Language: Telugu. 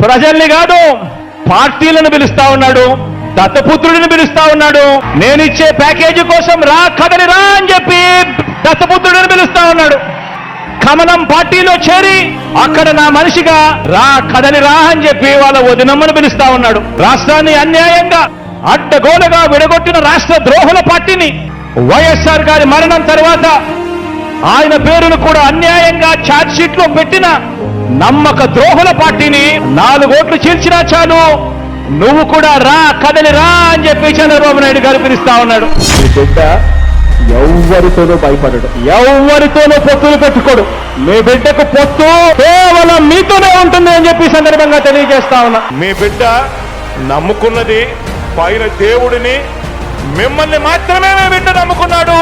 ప్రజల్ని కాదు పార్టీలను పిలుస్తా ఉన్నాడు దత్తపుత్రుడిని పిలుస్తా ఉన్నాడు. నేనిచ్చే ప్యాకేజీ కోసం రా కదలి రా అని చెప్పి దత్తపుత్రుడిని పిలుస్తా ఉన్నాడు. కమలం పార్టీలో చేరి అక్కడ నా మనిషిగా రా కదలి రా అని చెప్పి వాళ్ళ వదినమ్మను పిలుస్తా ఉన్నాడు. రాష్ట్రాన్ని అన్యాయంగా అడ్డగోలుగా విడగొట్టిన రాష్ట్ర ద్రోహుల పార్టీని వైఎస్ఆర్ గారి మరణం తర్వాత ఆయన పేరును కూడా అన్యాయంగా ఛార్జ్ షీట్లో పెట్టిన నమ్మక ద్రోహుల పార్టీని నాలుగోట్లు చీల్చినా చాలు. నువ్వు కూడా రా కదలి రా అని చెప్పి చంద్రబాబు నాయుడు గారు పిలుస్తా ఉన్నాడు. మీ బిడ్డ ఎవ్వరితోనూ భయపడడు. ఎవరితోనూ పొత్తులు పెట్టుకోడు. మీ బిడ్డకు పొత్తు కేవలం మీతోనే ఉంటుంది అని చెప్పి సందర్భంగా తెలియజేస్తా ఉన్నా. మీ బిడ్డ నమ్ముకున్నది పైన దేవుడిని మిమ్మల్ని మాత్రమే మీ బిడ్డ నమ్ముకున్నాడు